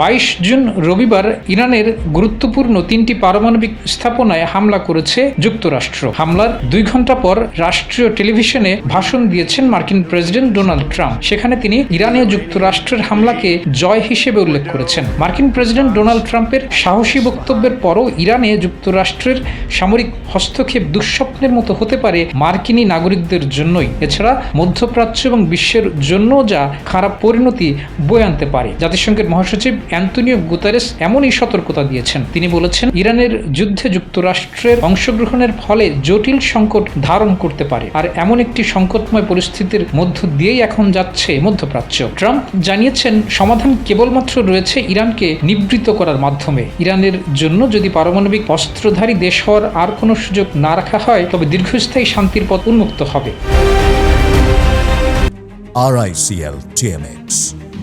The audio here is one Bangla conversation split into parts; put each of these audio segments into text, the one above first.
বাইশ জুন রবিবার ইরানের গুরুত্বপূর্ণ তিনটি পারমাণবিক স্থাপনায় হামলা করেছে যুক্তরাষ্ট্র। হামলার দুই ঘণ্টা পর রাষ্ট্রীয় টেলিভিশনে ভাষণ দিয়েছেন মার্কিন প্রেসিডেন্ট ডোনাল্ড ট্রাম্প। সেখানে তিনি ইরানে যুক্তরাষ্ট্রের হামলাকে জয় হিসেবে উল্লেখ করেছেন। মার্কিন প্রেসিডেন্ট ডোনাল্ড ট্রাম্পের সাহসী বক্তব্যের পরও ইরানে যুক্তরাষ্ট্রের সামরিক হস্তক্ষেপ দুঃস্বপ্নের মতো হতে পারে মার্কিনী নাগরিকদের জন্যই। এছাড়া মধ্যপ্রাচ্য এবং বিশ্বের জন্য যা খারাপ পরিণতি বয়ে আনতে পারে। জাতিসংঘের মহাসচিব অ্যান্তনিও গুতারেস এমনই সতর্কতা দিয়েছেন। তিনি বলেছেন, ইরানের যুদ্ধে যুক্তরাষ্ট্রের অংশগ্রহণের ফলে জটিল সংকট ধারণ করতে পারে, আর এমন একটি সংকটময় পরিস্থিতির মধ্য দিয়েই এখন যাচ্ছে মধ্যপ্রাচ্য। ট্রাম্প জানিয়েছেন, সমাধান কেবলমাত্র রয়েছে ইরানকে নিবৃত করার মাধ্যমে। ইরানের জন্য যদি পারমাণবিক অস্ত্রধারী দেশ হওয়ার আর কোনো সুযোগ না রাখা হয়, তবে দীর্ঘস্থায়ী শান্তির পথ উন্মুক্ত হবে। আরআইসিএল টিএমএক্স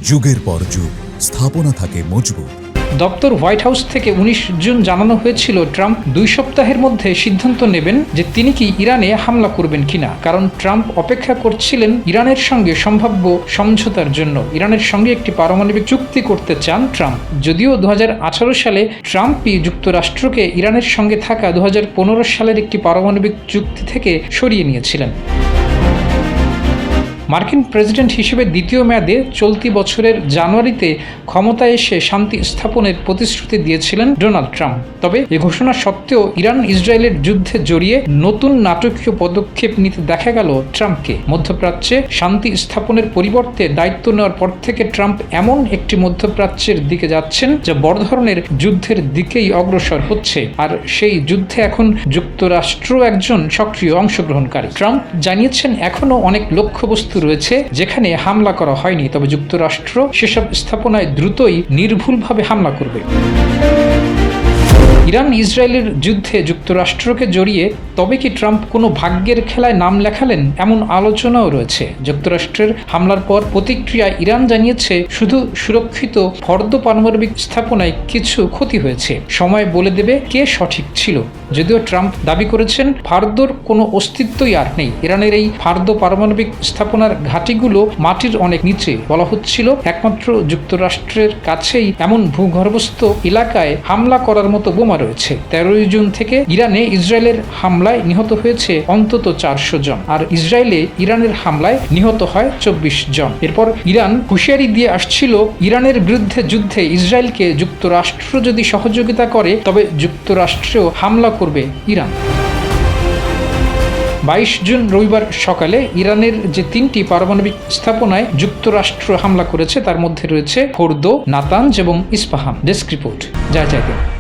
যুগের পর যুগ। স্থাপনা থাকে মজবুত। দপ্তর হোয়াইট হাউস থেকে উনিশ জুন জানানো হয়েছিল, ট্রাম্প দুই সপ্তাহের মধ্যে সিদ্ধান্ত নেবেন যে তিনি কি ইরানে হামলা করবেন কিনা, কারণ ট্রাম্প অপেক্ষা করছিলেন ইরানের সঙ্গে সম্ভাব্য সমঝোতার জন্য। ইরানের সঙ্গে একটি পারমাণবিক চুক্তি করতে চান ট্রাম্প। যদিও দু হাজার আঠারো সালে ট্রাম্পই যুক্তরাষ্ট্রকে ইরানের সঙ্গে থাকা দু হাজার পনেরো সালের একটি পারমাণবিক চুক্তি থেকে সরিয়ে নিয়েছিলেন। মার্কিন প্রেসিডেন্ট হিসেবে দ্বিতীয় মেয়াদে চলতি বছরের জানুয়ারিতে ক্ষমতায় এসে শান্তি স্থাপনের প্রতিশ্রুতি দিয়েছিলেন ডোনাল্ড ট্রাম্প। তবে এ ঘোষণা সত্ত্বেও ইরান ইসরায়েলের যুদ্ধে জড়িয়ে নতুন নাটকীয় পদক্ষেপ নিতে দেখা গেল ট্রাম্পকে। মধ্যপ্রাচ্যে শান্তি স্থাপনের পরিবর্তে দায়িত্ব নেওয়ার পর থেকে ট্রাম্প এমন একটি মধ্যপ্রাচ্যের দিকে যাচ্ছেন যা বড় ধরনের যুদ্ধের দিকেই অগ্রসর হচ্ছে। আর সেই যুদ্ধে এখন যুক্তরাষ্ট্র একজন সক্রিয় অংশগ্রহণকারী। ট্রাম্প জানিয়েছেন, এখনও অনেক লক্ষ্যবস্তু রয়েছে, যেখানে হামলা করা হয়নি। তবে যুক্তরাষ্ট্র সেসব স্থাপনায় দ্রুতই নির্ভুলভাবে হামলা করবে। ইরান ইসরায়েলের যুদ্ধে যুক্তরাষ্ট্রকে জড়িয়ে তবে কি ট্রাম্প কোনো ভাগ্যের খেলায় নাম লেখালেন এমন আলোচনাও রয়েছে। যুক্তরাষ্ট্রের হামলার পর প্রতিক্রিয়া ইরান জানিয়েছে, শুধু সুরক্ষিত ফর্দ পারমাণবিক স্থাপনায় কিছু ক্ষতি হয়েছে। সময় বলে দেবে কে সঠিক ছিল। যদিও ট্রাম্প দাবি করেছেন, ফার্দোর কোনো অস্তিত্বই আর নেই। ইরানের এই ফার্দো পারমাণবিক স্থাপনার ঘাঁটিগুলো মাটির অনেক নিচে বলা হচ্ছিল। একমাত্র যুক্তরাষ্ট্রের কাছেই এমন ভূগর্ভস্থ এলাকায় হামলা করার মতো বোমা রয়েছে। তেরোই জুন থেকে ইরানে ইসরায়েলের হামলায় নিহত হয়েছে অন্তত চারশো জন, আর ইসরায়েলে ইরানের হামলায় নিহত হয় চব্বিশ জন। এরপর ইরান হুঁশিয়ারি দিয়ে আসছিল, ইরানের বিরুদ্ধে যুদ্ধে ইসরায়েলকে যুক্তরাষ্ট্র যদি সহযোগিতা করে, তবে যুক্তরাষ্ট্রেও হামলা করবে ইরান। বাইশ জুন রবিবার সকালে ইরানের যে তিনটি পারমাণবিক স্থাপনায় যুক্তরাষ্ট্র হামলা করেছে, তার মধ্যে রয়েছে ফোর্দো নাতানজ এবং ইস্পাহাম ডেস্ক রিপোর্ট, যা জয় দেব